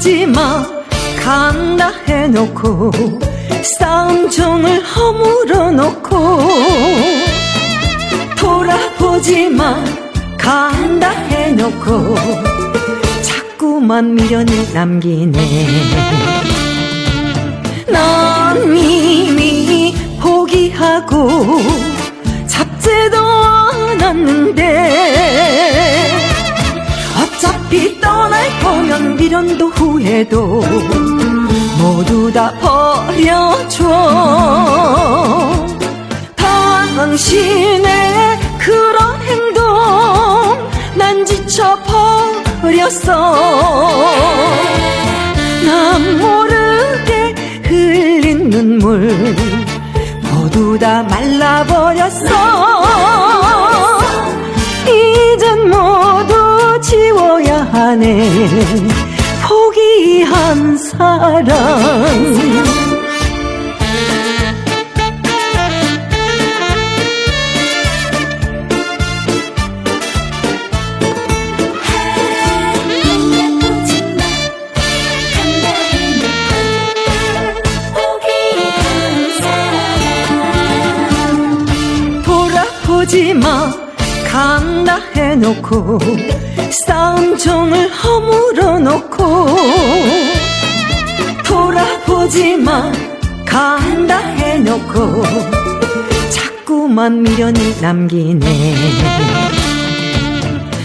돌아보지 마. 간다 해놓고 싸움 종을 허물어 놓고 돌아보지 마. 간다 해놓고 자꾸만 미련을 남기네. 난 이미 포기하고 잡지도 않았는데 미련도 후회도 모두 다 버려줘. 당신의 그런 행동 난 지쳐버렸어. 난 모르게 흘린 눈물 모두 다 말라버렸어 하네 포기한 사랑 돌아보지 마. 간다 해놓고 싸움종을 허물어 놓고 돌아보지 마 간다 해놓고 자꾸만 미련을 남기네.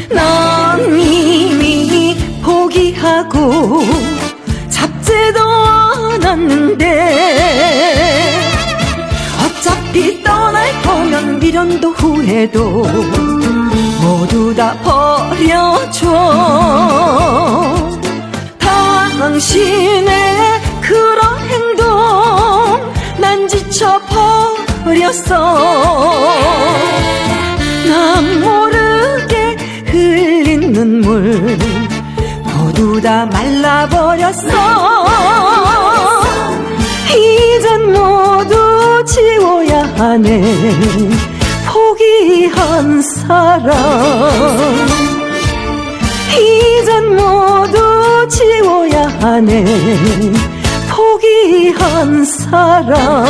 난 이미 포기하고 잡지도 않았는데 어차피 떠날 거면 미련도 후회도 모두 다 버려줘 지쳐버렸어. 난 모르게 흘린 눈물 모두 다 말라버렸어. 이젠 모두 지워야 하네. 포기한 사랑 이젠 모두 지워야 하네. 포기한 사랑